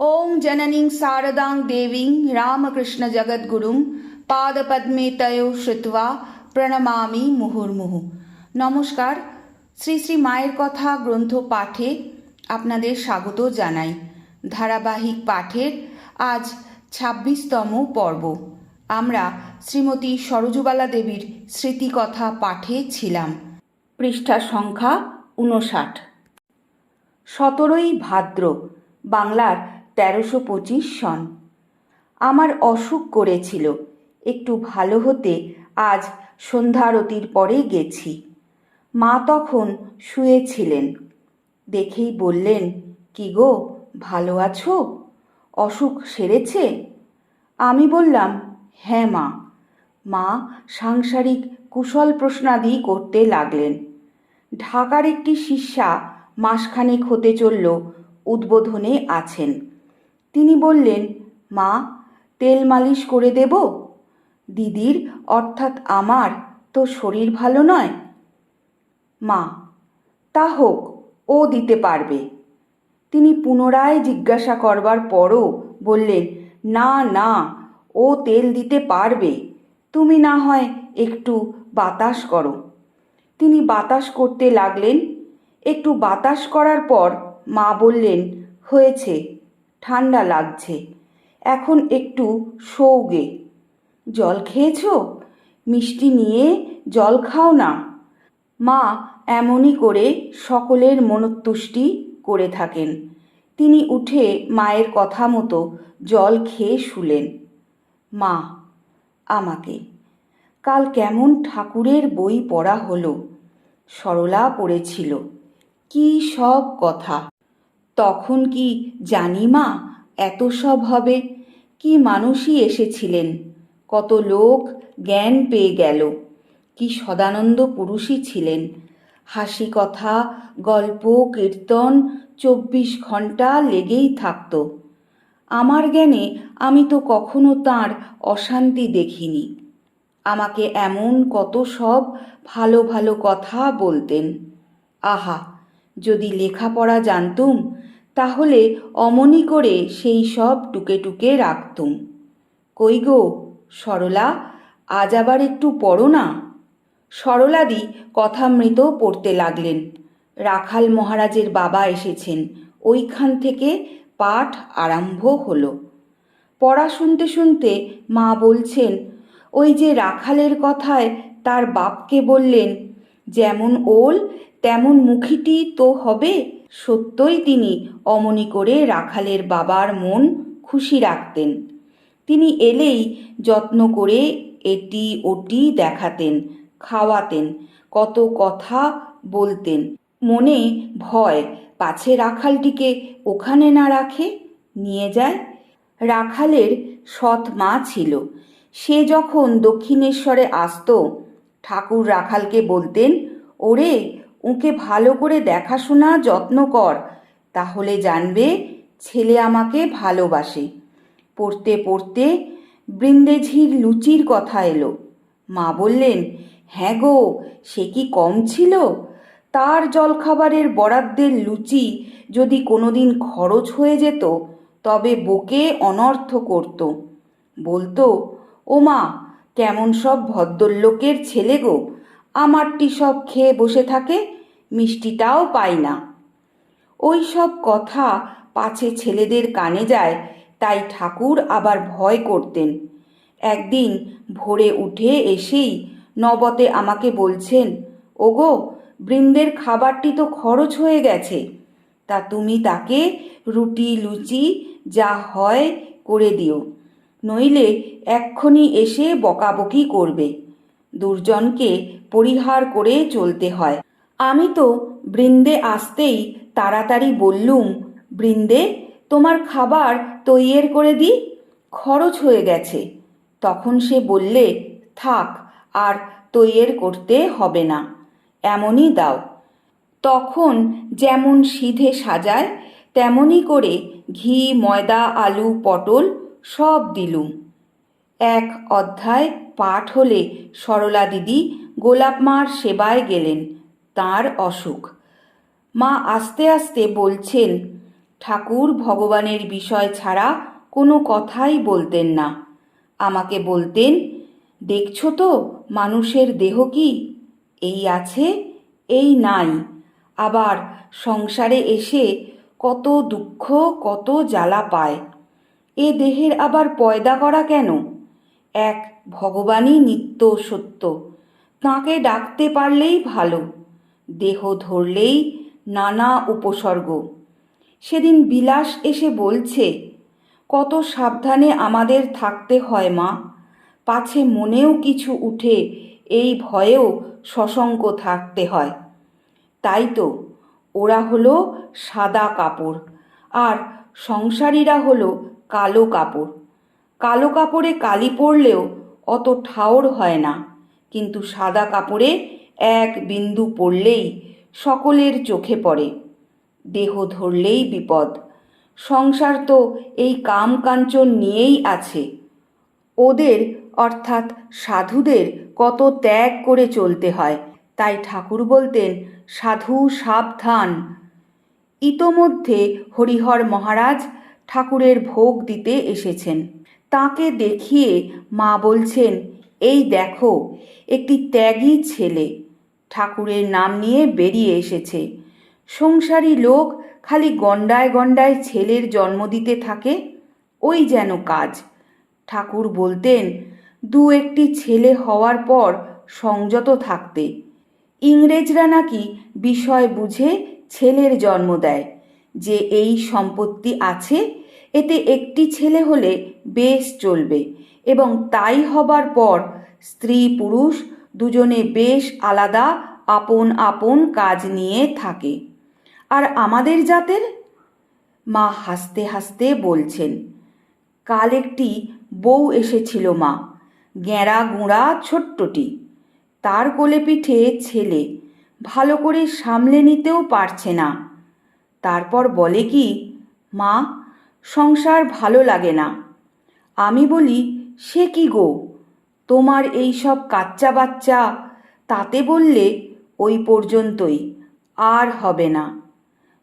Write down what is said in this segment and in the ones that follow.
ॐ जननीं शारदां देवीं রামকৃষ্ণজগদ্গুরুং পাদপদ্মে তয় শ্রুত্বা প্রণমামি মুহুর্মুহু নমস্কার শ্রী শ্রী মায়ের কথা গ্রন্থ পাঠে আপনাদের স্বাগত জানাই ধারাবাহিক পাঠের আজ ছাব্বিশতম পর্ব আমরা শ্রীমতী সরজুবালা দেবীর স্মৃতিকথা পাঠে ছিলাম পৃষ্ঠা সংখ্যা উনষাট সতেরোই ভাদ্র বাংলার তেরোশো পঁচিশ সন। আমার অসুখ করেছিল। একটু ভালো হতে আজ সন্ধ্যারতির পরে গেছি। মা তখন শুয়েছিলেন। দেখেই বললেন, কি গো, ভালো আছো? অসুখ সেরেছে? আমি বললাম হ্যাঁ মা। মা সাংসারিক কুশল প্রশ্নাদি করতে লাগলেন। ঢাকার একটি শিষ্যা মাসখানেক হতে চলল, উদ্বোধনে আছেন। তিনি বললেন, মা, তেল মালিশ করে দেব? দিদির অর্থাৎ আমার তো শরীর ভালো নয়? মা, তা হোক, ও দিতে পারবে। তিনি পুনরায় জিজ্ঞাসা করবার পরও বললেন, না না, ও তেল দিতে পারবে। তুমি না হয় একটু বাতাস করো। তিনি বাতাস করতে লাগলেন। একটু বাতাস করার পর মা বললেন, হয়েছে। ঠান্ডা লাগছে। এখন একটু সৌগে জল খেয়েছ? মিষ্টি নিয়ে জল খাও না। মা এমনই করে সকলের মনোতুষ্টি করে থাকেন। তিনি উঠে মায়ের কথা মতো জল খেয়ে শুলেন। মা, আমাকে। কাল কেমন ঠাকুরের বই পড়া হলো। সরলা পড়েছিল। কি সব কথা। তখন কি জানি মা, এত সব হবে। কি মানুষই এসেছিলেন। কত লোক জ্ঞান পেয়ে গেল। কি সদানন্দ পুরুষই ছিলেন। হাসি কথা, গল্প, কীর্তন চব্বিশ ঘণ্টা লেগেই থাকতো। আমার জ্ঞানে আমি তো কখনো তার অশান্তি দেখিনি। আমাকে এমন কত সব ভালো ভালো কথা বলতেন। আহা যদি লেখাপড়া জানতুম, তাহলে অমনি করে সেই সব টুকে টুকে রাখতুম। কই গো, সরলা, আজ আবার একটু পড়ো না? সরলাদি কথামৃত পড়তে লাগলেন। রাখাল মহারাজের বাবা এসেছেন, ওইখান থেকে পাঠ আরম্ভ হলো। পড়া শুনতে শুনতে মা বলছেন, ওই যে রাখালের কথায় তার বাপকে বললেন, যেমন ওল তেমন মুখিটি তো হবে? সত্যই তিনি অমনি করে রাখালের বাবার মন খুশি রাখতেন। তিনি এলেই যত্ন করে এটি ওটি দেখাতেন, খাওয়াতেন, কত কথা বলতেন। মনে ভয়, পাছে রাখালটিকে ওখানে না রাখে? নিয়ে যায়? রাখালের সৎ মা ছিল। সে যখন দক্ষিণেশ্বরে আসতো, ঠাকুর রাখালকে বলতেন, ওরে ওকে ভালো করে দেখাশোনা যত্ন কর, তাহলে জানবে ছেলে আমাকে ভালোবাসে। পড়তে পড়তে বৃন্দেঝির লুচির কথা এলো। মা বললেন হ্যাঁ গো, সে কি কম ছিল? তার জলখাবারের বরাদ্দের লুচি যদি কোনোদিন খরচ হয়ে যেত, তবে বকে অনর্থ করত। বলতো ও মা কেমন সব ভদ্রলোকের ছেলে গো আমারটি সব খেয়ে বসে থাকে, মিষ্টিটাও পাই না। ওই সব কথা পাছে ছেলেদের কানে যায়, তাই ঠাকুর আবার ভয় করতেন। একদিন ভোরে উঠে এসেই নবতে আমাকে বলছেন, ওগো, বৃন্দের খাবারটি তো খরচ হয়ে গেছে। তা তুমি তাকে রুটি, লুচি যা হয় করে দিও, নইলে এক্ষুনি এসে বকাবকি করবে। দুর্জনকে পরিহার করে চলতে হয়। আমি তো বৃন্দে আসতেই তাড়াতাড়ি বললুম, বৃন্দে, তোমার খাবার তৈয়ের করে দিই খরচ হয়ে গেছে। তখন সে বললে, থাক, আর তৈয়ের করতে হবে না, এমনই দাও। তখন যেমন সিধে সাজায় তেমনই করে ঘি, ময়দা, আলু, পটল সব দিলুম। এক অধ্যায় পাঠ হলে সরলা দিদি গোলাপ মার সেবায় গেলেন, তার অসুখ। মা আস্তে আস্তে বলছেন, ঠাকুর ভগবানের বিষয় ছাড়া কোনো কথাই বলতেন না। আমাকে বলতেন, দেখছ তো মানুষের দেহ কি? এই আছে, এই নাই। আবার সংসারে এসে কত দুঃখ, কত জ্বালা পায়। এ দেহের আবার পয়দা করা কেন? এক ভগবানই নিত্য সত্য। তাঁকে ডাকতে পারলেই ভালো, দেহ ধরলেই নানা উপসর্গ। সেদিন বিলাস এসে বলছে, কত সাবধানে আমাদের থাকতে হয় মা। পাছে মনেও কিছু উঠে এই ভয়েও সশঙ্ক থাকতে হয়। তাই তো, ওরা হলো সাদা কাপড়, আর সংসারীরা হলো কালো কাপড়। কালো কাপড়ে কালি পড়লেও অত ঠাওর হয় না। কিন্তু সাদা কাপড়ে এক বিন্দু পড়লেই সকলের চোখে পড়ে। দেহ ধরলেই বিপদ। সংসার তো এই কাম কাঞ্চন নিয়েই আছে। ওদের, অর্থাৎ সাধুদের, কত ত্যাগ করে চলতে হয়। তাই ঠাকুর বলতেন, সাধু সাবধান। ইতোমধ্যে হরিহর মহারাজ ঠাকুরের ভোগ দিতে এসেছেন। তাকে দেখিয়ে মা বলছেন, এই দেখো, একটি ত্যাগী ছেলে ঠাকুরের নাম নিয়ে বেরিয়ে এসেছে। সংসারী লোক খালি গণ্ডায় গণ্ডায় ছেলের জন্ম দিতে থাকে, ওই যেন কাজ। ঠাকুর বলতেন, দু একটি ছেলে হওয়ার পর সংযত থাকতে। ইংরেজরা নাকি বিষয় বুঝে ছেলের জন্ম দেয়। যে এই সম্পত্তি আছে, এতে একটি ছেলে হলে বেশ চলবে এবং তাই হবার পর স্ত্রী পুরুষ দুজনে বেশ আলাদা আপন আপন কাজ নিয়ে থাকে। আর আমাদের জাতের? মা হাসতে হাসতে বলছেন, কাল একটি বউ এসেছিল মা গেঁড়া গুঁড়া ছোট্টটি। তার কোলে পিঠে ছেলে, ভালো করে সামলে নিতেও পারছে না। তারপর বলে কি, মা, সংসার ভালো লাগে না। আমি বলি, সে কি গো? তোমার এই সব কাচ্চা বাচ্চা? তাতে বললে ওই পর্যন্তই, আর হবে না।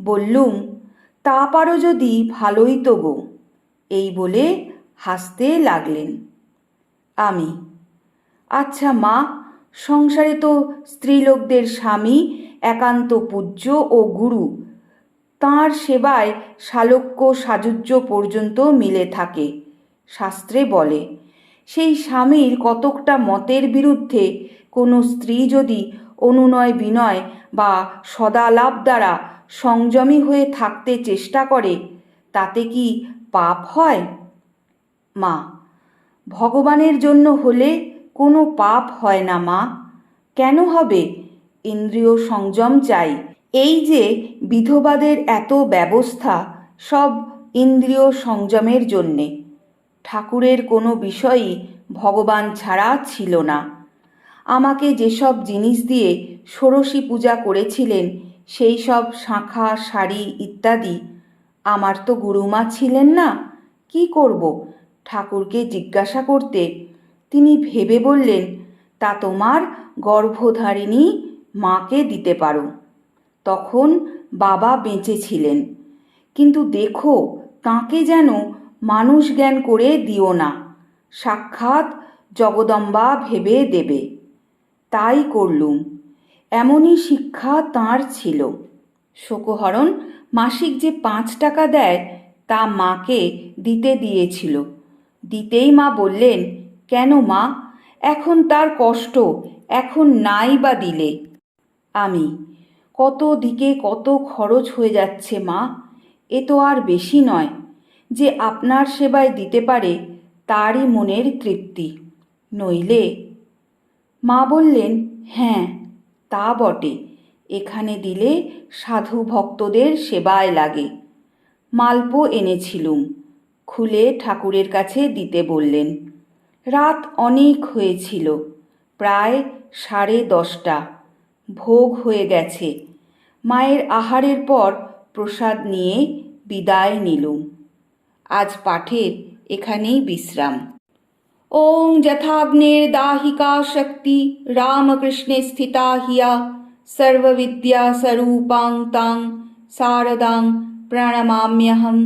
বললুম, তা পারো যদি ভালোই তো গো। এই বলে হাসতে লাগলেন। আমি আচ্ছা মা, সংসারে তো স্ত্রীলোকদের স্বামী, একান্ত পূজ্য ও গুরু। তাঁর সেবায় শালক্য সাজুজ্য পর্যন্ত মিলে থাকে। শাস্ত্রে বলে, সেই স্বামীর কতকটা মতের বিরুদ্ধে কোনো স্ত্রী যদি অনুনয় বিনয় বা সদালাপ দ্বারা সংযমী হয়ে থাকতে চেষ্টা করে, তাতে কি পাপ হয়? মা, ভগবানের জন্য হলে কোনো পাপ হয় না মা। কেন হবে? ইন্দ্রিয় সংযম চাই। এই যে বিধবাদের এত ব্যবস্থা, সব ইন্দ্রিয় সংযমের জন্যে। ঠাকুরের কোনো বিষয়ই ভগবান ছাড়া ছিল না। আমাকে যেসব জিনিস দিয়ে ষোড়শী পূজা করেছিলেন, সেই সব শাঁখা, শাড়ি ইত্যাদি, আমার তো গুরুমা ছিলেন না। কি করব? ঠাকুরকে জিজ্ঞাসা করতে তিনি ভেবে বললেন, তা তোমার গর্ভধারিণী মাকে দিতে পারো। তখন বাবা বেঁচে ছিলেন। কিন্তু দেখো, তাঁকে যেন মানুষ জ্ঞান করে দিও না। সাক্ষাৎ জগদম্বা ভেবে দেবে। তাই করলুম। এমনই শিক্ষা তাঁর ছিল। শোকহরণ মাসিক যে পাঁচ টাকা দেয়, তা মাকে দিতে দিয়েছিল। দিতেই মা বললেন, কেন মা? এখন তার কষ্ট, এখন নাই বা দিলে। আমি কত দিকে কত খরচ হয়ে যাচ্ছে, মা? এ তো আর বেশি নয় যে আপনার সেবায় দিতে পারে তারই মনের তৃপ্তি। নইলে? মা বললেন হ্যাঁ তা বটে। এখানে দিলে সাধু ভক্তদের সেবায় লাগে। মালপো এনেছিলুম। খুলে ঠাকুরের কাছে দিতে বললেন, রাত অনেক হয়েছিল, প্রায় সাড়ে দশটা। ভোগ হয়ে গেছে। মায়ের আহারের পর প্রসাদ নিয়ে বিদায় নিলুম আজ পাঠের এখানেই বিশ্রাম ওং যথাগ্নের দাহিকা শক্তি রামকৃষ্ণে স্থিতা হিয়া সর্ববিদ্যা স্বরূপাং তাং শারদাং প্রণমাম্যহম